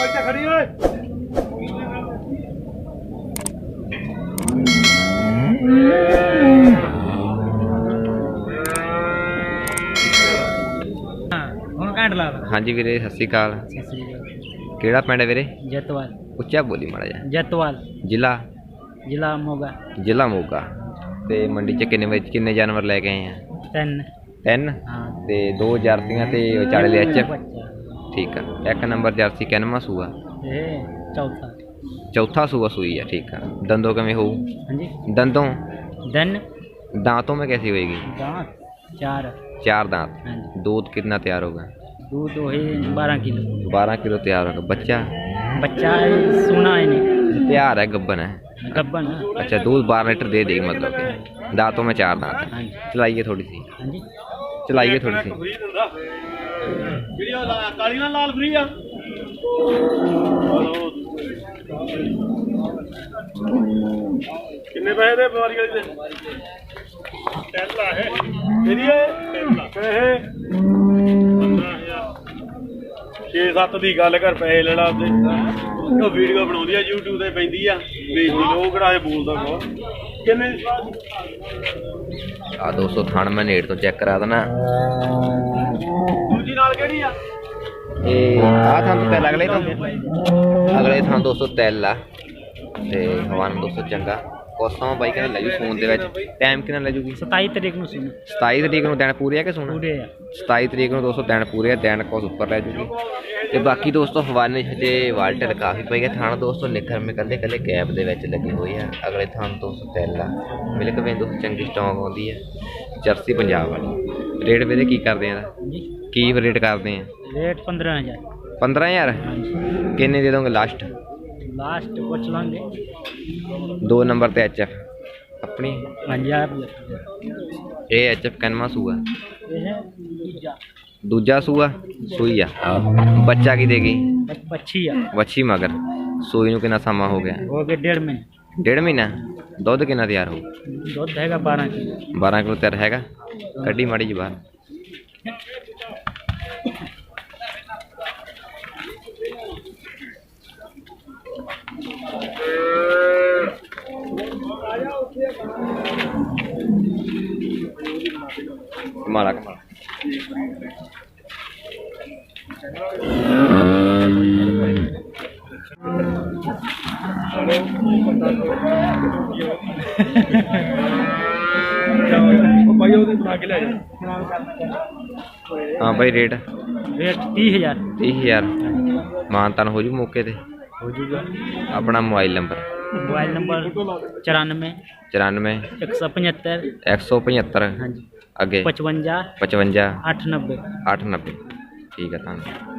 ਇੱਥੇ ਖੜੀ ਓਏ ਹਾਂ ਹੁਣ ਘੰਟ ਲਾ ਲਾ ਹਾਂਜੀ ਵੀਰੇ ਸਤਿ ਸ਼੍ਰੀ ਅਕਾਲ ਸਤਿ ਸ੍ਰੀ ਅਕਾਲ ਕਿਹੜਾ ਪਿੰਡ ਹੈ ਵੀਰੇ ਜਤਵਾਲ ਉੱਚਾ ਬੋਲੀ ਮਾੜਾ ਜਿਹਾ ਜਤਵਾਲ ਜ਼ਿਲ੍ਹਾ ਜ਼ਿਲ੍ਹਾ ਮੋਗਾ ਜ਼ਿਲ੍ਹਾ ਮੋਗਾ ਤੇ ਮੰਡੀ ਚ ਕਿੰਨੇ ਵਿੱਚ ਕਿੰਨੇ ਜਾਨਵਰ ਲੈ ਕੇ ਆਏ ਆ ਤਿੰਨ ਤਿੰਨ ਹਾਂ ਤੇ ਦੋ ਜਰਸੀਆਂ ਤੇ ਵਿਚਾਲੇ ਦੇ ठीक है। एक नंबर जर्सी क्या नंबर सूआ चौथा। चौथा सूआ सुई है ठीक है। दंदों के में हो हाँ दंदों? दन दांतों में कैसी होएगी? दांत चार। चार दांत। हाँ दूध कितना तैयार होगा? दूध तो वही बारह किलो। बारह किलो तैयार होगा। बच्चा? बच्चा है, सुना है नहीं। तैयार है गब्बन है? गब्बन है। अच्छा दूध बारह लीटर दे देगी मतलब दांतों में चार दांत। हाँ चलाइए थोड़ी सी। चलाइए थोड़ी सी। ਜਿਹੜੀ ਉਹ ਕਾਲੀ ਨਾਲ ਲਾਲ ਫਰੀ ਆ। ਕਿੰਨੇ ਪੈਸੇ ਦੇ ਬਿਮਾਰੀ ਵਾਲੀ ਦੇ? ਟੈਲਾ ਹੈ ਇਹਦੀ ਹੈ 6-7 ਦੀ ਗੱਲ ਕਰ ਪੈਸੇ ਲੈ ਤੇ ਉਹ ਵੀਡੀਓ ਬਣਾਉਂਦੀ ਆ, YouTube ਤੇ ਪੈਂਦੀ ਆ। ਵੇਖਦੀ ਲੋਕ ਕਿਹੜਾ ਇਹ ਬੋਲਦਾ ਬਹੁਤ ਕਿੰਨੇ ਆ 200 ਮੈਂ ਨੇੜ ਤੋਂ ਚੈੱਕ ਕਰਾ ਦੇਣਾ। ਅਗਲੇ ਥਾਂ ਅਗਲੇ ਥਾਂ ਆ। ਤੇ ਹਵਾਨ 200 ਚੰਗਾ। ਕੋਸਾਂ ਬਾਈ ਕਹਿੰਦੇ ਲੈ ਜੂ ਫੋਨ ਦੇ ਵਿੱਚ। ਟਾਈਮ ਕਿੰਨਾ ਲੈ ਜੂਗੀ? 27 ਤਰੀਕ ਨੂੰ ਸੁਣ। 27 ਤਰੀਕ ਨੂੰ ਦਿਨ ਪੂਰੇ ਆ ਕਿ ਸੁਣ? ਪੂਰੇ ਆ। 27 ਤਰੀਕ ਨੂੰ 200 ਦਿਨ ਪੂਰੇ ਆ ਦਿਨ ਕੋਸ ਉੱਪਰ ਲੈ ਜੂਗੀ। ਤੇ ਬਾਕੀ ਦੋਸਤੋ ਹਵਾਨੇ ਤੇ ਵਾਲਟਰ ਕਾਫੀ ਪਈ ਹੈ ਥਾਣਾ ਦੋਸਤੋ ਨਿਖਰ ਮੇ ਕੱਲੇ ਕੱਲੇ ਕੈਬ ਦੇ ਵਿੱਚ ਲੱਗੀ ਹੋਈ ਆ। ਅਗਲੇ ਥਾਂ 203 ਆ। ਮਿਲਕ ਵੇਂਦੋ ਚੰਗੀ ਸਟਾਕ ਆਉਂਦੀ ਆ। ਜਰਸੀ ਪੰਜਾਬ ਵਾਲੀ। ਰੇਡ ਵੇਦੇ ਕੀ ਕਰਦੇ ਆ? ਕੀ ਰੇਟ ਕਰਦੇ ਆ रेट पंद्रह हजार 15000 हाँ जी ਕਿੰਨੇ ਦੇ ਦੋਗੇ ਲਾਸਟ लास्ट कुछ लेंगे ਦੋ ਨੰਬਰ ਤੇ ਐਚਐਫ ਆਪਣੀ पंजाब ਇਹ ਐਚਐਫ ਕਨਮਾ ਸੂਆ ये है दूजा ਦੂਜਾ ਸੂਆ ਸੂਈ ਆ ਬੱਚਾ ਕੀ ਦੇਗੀ बच- बच्ची है ਵੱਛੀ ਮਗਰ ਸੂਈ ਨੂੰ ਕਿੰਨਾ ਸਮਾਂ ਹੋ ਗਿਆ हो गए डेढ़ महीने ਡੇਢ ਮਹੀਨਾ ਦੁੱਧ ਕਿੰਨਾ ਤਿਆਰ ਹੋਊ दूध रहेगा बारह किलो 12 ਕਿਲੋ ਤਿਆਰ ਹੈਗਾ ਕੱਢੀ ਮਾੜੀ ਜੀ ਬਾਹਰ ਮਾਰਾ ਹਾਂ ਭਾਈ ਰੇਟ। ਰੇਟ 30000 30000 ਮਾਨਤਨ ਹੋ ਜੂ ਮੌਕੇ ਤੇ। ਹੋ ਜੂਗਾ। ਆਪਣਾ ਮੋਬਾਈਲ ਨੰਬਰ। ਮੋਬਾਈਲ ਨੰਬਰ 94 94 175 175 ਹਾਂਜੀ। आगे। पचवंजा। पचवंजा। आठ नब्बे। आठ नब्बे। ठीक है धन्यवाद।